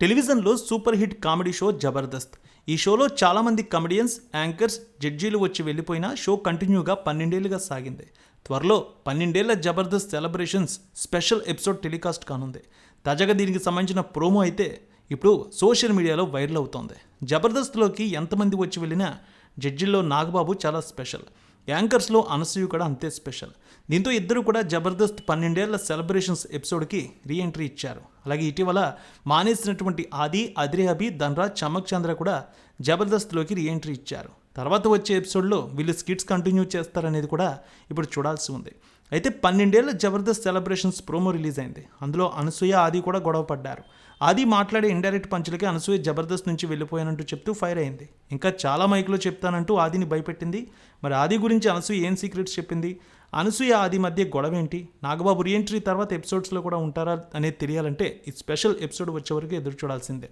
టెలివిజన్లో super hit comedy show Jabardasth. ఈ షోలో చాలామంది కమెడియన్స్ యాంకర్స్ జడ్జీలు వచ్చి వెళ్ళిపోయినా షో కంటిన్యూగా పన్నెండేళ్ళుగా సాగింది. త్వరలో పన్నెండేళ్ళ Jabardasth celebrations special episode telecast కానుంది. తాజాగా దీనికి సంబంధించిన ప్రోమో అయితే ఇప్పుడు సోషల్ మీడియాలో వైరల్ అవుతోంది. జబర్దస్త్లోకి ఎంతమంది వచ్చి వెళ్ళినా జడ్జిల్లో నాగబాబు చాలా స్పెషల్. యాంకర్స్లో అనసూయ కూడా అంతే స్పెషల్. దీంతో ఇద్దరు కూడా జబర్దస్త్ పన్నెండేళ్ళ సెలబ్రేషన్స్ ఎపిసోడ్కి రీ ఎంట్రీ ఇచ్చారు. అలాగే ఇటీవల మానేసినటువంటి ఆది అద్రిహబి ధనరాజ్ చమక్ చంద్ర కూడా జబర్దస్త్లోకి రీఎంట్రీ ఇచ్చారు. తర్వాత వచ్చే ఎపిసోడ్లో వీళ్ళు స్కిట్స్ కంటిన్యూ చేస్తారనేది కూడా ఇప్పుడు చూడాల్సి ఉంది. అయితే పన్నెండేళ్ళ జబర్దస్త్ సెలబ్రేషన్స్ ప్రోమో రిలీజ్ అయింది. అందులో అనసూయ ఆది కూడా గొడవ పడ్డారు. ఆది మాట్లాడే ఇండైరెక్ట్ పంచులకి అనసూయ జబర్దస్త్ నుంచి వెళ్ళిపోయానంటూ చెప్తూ ఫైర్ అయింది. ఇంకా చాలా మైకులో చెప్తానంటూ ఆదిని భయపెట్టింది. మరి ఆది గురించి అనసూయ ఏం సీక్రెట్స్ చెప్పింది? అనసూయ ఆది మధ్య గొడవ ఏంటి నాగబాబు రీఎంట్రీ తర్వాత ఎపిసోడ్స్లో కూడా ఉంటారా అనేది తెలియాలంటే ఈ స్పెషల్ ఎపిసోడ్ వచ్చే వరకు ఎదురు చూడాల్సిందే.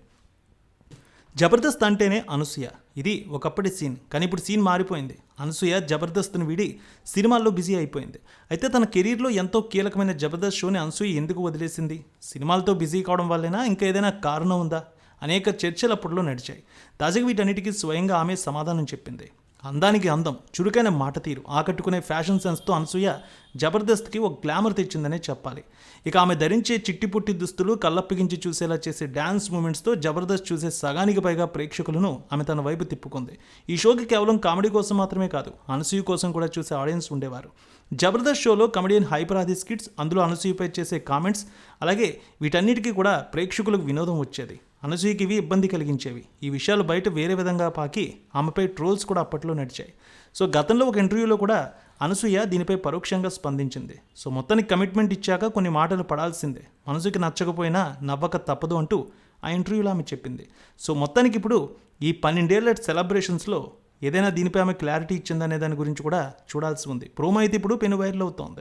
జబర్దస్త్ అంటేనే అనసూయ. ఇది ఒకప్పటి సీన్. కానీ ఇప్పుడు సీన్ మారిపోయింది. అనసూయ జబర్దస్త్ని విడి సినిమాల్లో బిజీ అయిపోయింది. అయితే తన కెరీర్లో ఎంతో కీలకమైన జబర్దస్త్ షోని అనసూయ ఎందుకు వదిలేసింది? సినిమాలతో బిజీ కావడం వల్లేనా? ఇంకా ఏదైనా కారణం ఉందా? అనేక చర్చలు అప్పట్లో నడిచాయి. తాజాగా వీటన్నిటికీ స్వయంగా ఆమె సమాధానం చెప్పింది. అందానికి అందం చురుకైన మాట తీరు ఆకట్టుకునే ఫ్యాషన్ సెన్స్తో అనసూయ జబర్దస్త్కి ఒక గ్లామర్ తెచ్చిందనే చెప్పాలి. ఇక ఆమె ధరించే చిట్టి పుట్టి దుస్తులు కళ్ళప్పగించి చూసేలా చేసే డ్యాన్స్ మూమెంట్స్తో జబర్దస్త్ చూసే సగానికి పైగా ప్రేక్షకులను ఆమె తన వైపు తిప్పుకుంది. ఈ షోకి కేవలం కామెడీ కోసం మాత్రమే కాదు అనసూయ కోసం కూడా చూసే ఆడియన్స్ ఉండేవారు. జబర్దస్త్ షోలో కమెడియన్ హైపర్ ఆది స్కిట్స్ అందులో అనసూయపై చేసే కామెంట్స్ అలాగే వీటన్నిటికీ కూడా ప్రేక్షకులకు వినోదం వచ్చేది. అనసూయకి ఇవి ఇబ్బంది కలిగించేవి. ఈ విషయాలు బయట వేరే విధంగా పాకి ఆమెపై ట్రోల్స్ కూడా అప్పట్లో నడిచాయి. సో గతంలో ఒక ఇంటర్వ్యూలో కూడా అనసూయ దీనిపై పరోక్షంగా స్పందించింది. సో మొత్తానికి కమిట్మెంట్ ఇచ్చాక కొన్ని మాటలు పడాల్సిందే. మనసుకి నచ్చకపోయినా నవ్వక తప్పదు అంటూ ఆ ఇంటర్వ్యూలో ఆమె చెప్పింది. సో మొత్తానికి ఇప్పుడు ఈ పన్నెండేళ్ళ సెలబ్రేషన్స్లో ఏదైనా దీనిపై ఆమె క్లారిటీ ఇచ్చిందనే దాని గురించి కూడా చూడాల్సి ఉంది. ప్రోమో అయితే ఇప్పుడు పెను వైరల్ అవుతోంది.